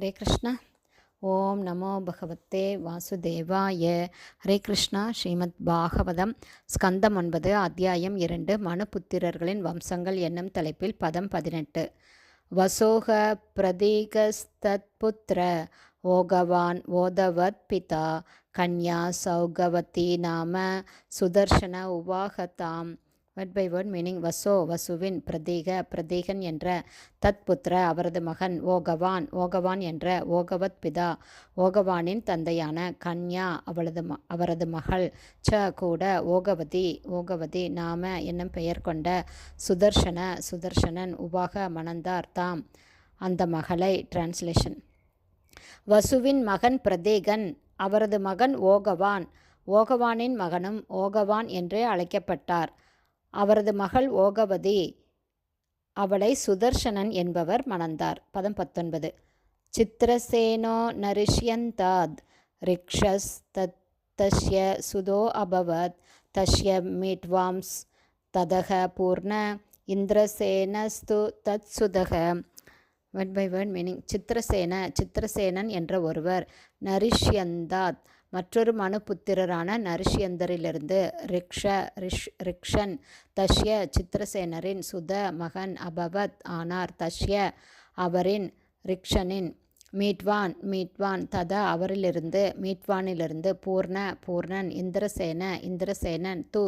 ஹரே கிருஷ்ணா. ஓம் நமோ பகவத்தே வாசுதேவாய. ஹரே கிருஷ்ணா ஸ்ரீமத் பாகவதம் ஸ்கந்தம் ஒன்பது அத்தியாயம் இரண்டு மனுபுத்திரர்களின் வம்சங்கள் என்னும் தலைப்பில் பதம் பதினெட்டு. வசோக பிரதீகஸ்தத்புத்திர ஓகவான் ஓதவத் பிதா கன்யா சௌகவதி நாம சுதர்ஷன உவாகதாம். வேர்ட் பை வேர்ட் மீனிங் வசோ வசுவின் பிரதீக பிரதீகன் என்ற தத்புத்திர அவரது மகன் ஓகவான் ஓகவான் என்ற ஓகவத் பிதா ஓகவானின் தந்தையான கன்யா அவளது ம அவரது மகள் ச கூட ஓகவதி ஓகவதி நாம என்னும் பெயர் கொண்ட சுதர்ஷன சுதர்ஷனன் உபாக மணந்தார் தாம். அந்த மகளை டிரான்ஸ்லேஷன் வசுவின் மகன் பிரதேகன் அவரது மகன் ஓகவான் ஓகவானின் மகனும் ஓகவான் என்றே அழைக்கப்பட்டார். அவரது மகள் ஓகவதி அவளை சுதர்சனன் என்பவர் மணந்தார். பதம் பத்தொன்பது. சித்திரசேனோ நரிஷ்யந்தாத் ரிக்ஷஸ் தத் சுதோ அபவத் தஷ்ய மீட்வாம்ஸ் ததக பூர்ண இந்திரசேனஸ்து தத் சுதக. வெட் பை வேர்ட் மீனிங் சித்திரசேன சித்திரசேனன் என்ற ஒருவர். நரிஷ்யந்தாத் மற்றொரு மனுபுத்திரரான நரிஷ்யந்தரிலிருந்து ரிக்ஷ ரிஷ் ரிக்ஷன் தஷ்ய சித்திரசேனரின் சுத மகன் அபவத் ஆனார். தஷ்ய அவரின் ரிக்ஷனின் மீட்வான் மீட்வான் ததா அவரிலிருந்து மீட்வானிலிருந்து பூர்ண பூர்ணன் இந்திரசேன இந்திரசேனன் து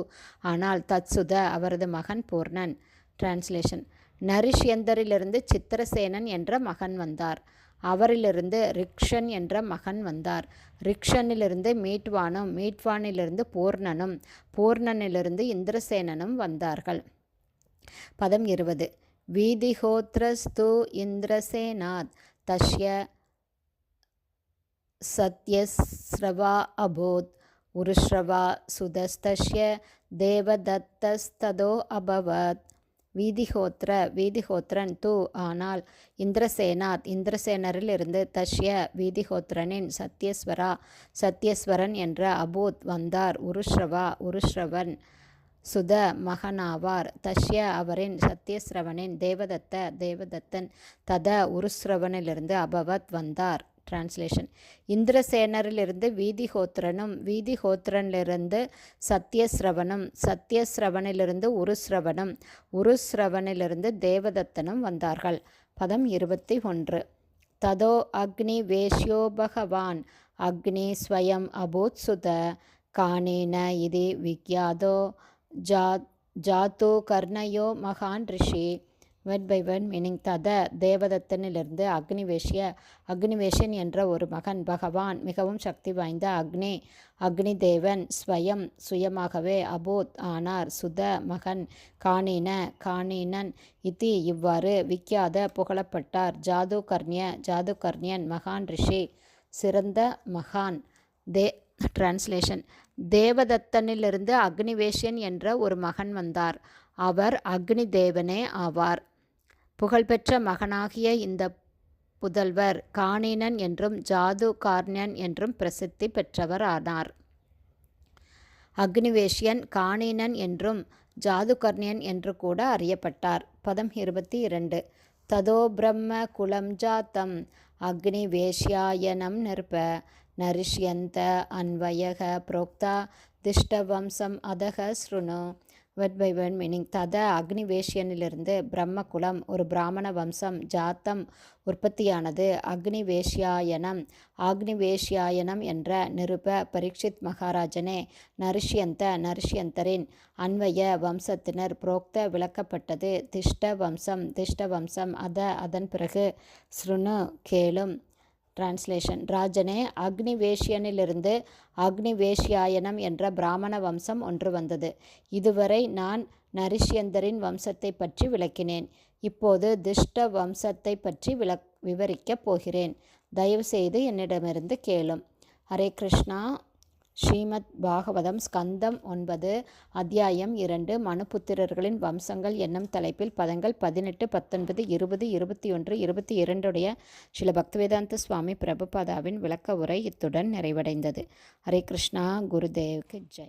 ஆனால் தத்சுத அவரது மகன் பூர்ணன். டிரான்ஸ்லேஷன் நரிஷ்யந்தரிலிருந்து சித்திரசேனன் என்ற மகன் வந்தார். அவரிலிருந்து ரிக்ஷன் என்ற மகன் வந்தார். ரிக்ஷனிலிருந்து மீட்வானும் மீட்வானிலிருந்து பூர்ணனும் பூர்ணனிலிருந்து இந்திரசேனனும் வந்தார்கள். பதம் இருபது. வீதிஹோத்ரஸ்து இந்திரசேனாத் தஷ்ய சத்யஸ்ரவா அபோத் உருஷ்ரவா சுதஸ்தஷ்ய தேவதத்தஸ்ததோ அபவத். வீதிஹோத்ர வீதிஹோத்ரன் து ஆனால் இந்திரசேனாத் இந்திரசேனரிலிருந்து தஷ்ய வீதிஹோத்ரனின் சத்யஸ்வரா சத்யஸ்வரன் என்ற அபூத் வந்தார். உருஷ்ரவா உருஷ்ரவன் சுத மகனாவார். தஷ்ய அவரின் சத்யஸ்ரவனின் தேவதத்த தேவதத்தன் தத உருஸ்ரவனிலிருந்து அபவத் வந்தார். டிரான்ஸ்லேஷன் இந்திரசேனரிலிருந்து வீதிஹோத்திரனும் வீதிஹோத்திரனிலிருந்து சத்யஸ்ரவனும் சத்யஸ்ரவனிலிருந்து உருஸ்ரவனும் உருஸ்ரவனிலிருந்து தேவதத்தனும் வந்தார்கள். பதம் இருபத்தி ஒன்று. ததோ அக்னி வேஷ்யோ பகவான் அக்னி ஸ்வயம் அபூத்சுத காணேன இது விக்யாதோ ஜா ஜாத்து கர்ணயோ மகான் ரிஷி. வெட் பை வென் மீனிங் தத தேவதத்தனிலிருந்து அக்னிவேஷ்ய அக்னிவேஷன் என்ற ஒரு மகன் பகவான் மிகவும் சக்தி வாய்ந்த அக்னி அக்னி தேவன் ஸ்வயம் சுயமாகவே அபூத் ஆனார் சுத மகன் காணின காணினன் இத்தி இவ்வாறு விக்கியாத புகழப்பட்டார். ஜாது கர்ணிய ஜாது கர்ணியன் மகான் ரிஷி சிறந்த மகான். தே டிரான்ஸ்லேஷன் தேவதத்தனிலிருந்து அக்னிவேஷன் என்ற ஒரு மகன் வந்தார். அவர் அக்னி தேவனே ஆவார். புகழ்பெற்ற மகனாகிய இந்த புதல்வர் காணினன் என்றும் ஜாது கார்ணன் என்றும் பிரசித்தி பெற்றவர் ஆனார் அக்னிவேஷ்யன் காணினன் என்றும் ஜாதுகர்ணியன் என்று கூட அறியப்பட்டார். பதம் இருபத்தி இரண்டு. ததோ பிரம்ம குலம் ஜாத்தம் அக்னிவேஷ்யாயனம் நிற்ப நரிஷ்யந்த அன்வயக புரோக்தா திஷ்டவம்சம் அதக ஸ்ருணு வெட் பை வென் மீனிங் தத அக்னிவேஷ்யனிலிருந்து பிரம்மகுலம் ஒரு பிராமண வம்சம் ஜாத்தம் உற்பத்தியானது அக்னிவேஷ்யாயனம் ஆக்னிவேஷ்யாயனம் என்ற நிருப பரீட்சித் மகாராஜனே நரிஷ்யந்த நரிஷ்யந்தரின் அன்வய வம்சத்தினர் புரோக்த விளக்கப்பட்டது திஷ்ட வம்சம் திஷ்ட வம்சம் அத அதன் பிறகு ஸ்ருணு கேளும். டிரான்ஸ்லேஷன் ராஜனே அக்னிவேஷ்யனிலிருந்து அக்னிவேஷ்யாயனம் என்ற பிராமண வம்சம் ஒன்று வந்தது. இதுவரை நான் நரிஷ்யந்தரின் வம்சத்தை பற்றி விளக்கினேன். இப்போது திஷ்ட வம்சத்தை பற்றி விளக் விவரிக்கப் போகிறேன். தயவுசெய்து என்னிடமிருந்து கேளும். ஹரே கிருஷ்ணா. ஸ்ரீமத் பாகவதம் ஸ்கந்தம் ஒன்பது அத்தியாயம் இரண்டு மனுபுத்திரர்களின் வம்சங்கள் என்னும் தலைப்பில் பதங்கள் பதினெட்டு பத்தொன்பது இருபது இருபத்தி ஒன்று இருபத்தி இரண்டுடைய சில பக்திவேதாந்த சுவாமி பிரபுபாதாவின் விளக்க உரை இத்துடன் நிறைவடைந்தது. ஹரே கிருஷ்ணா குருதேவ்க்கு ஜெய்.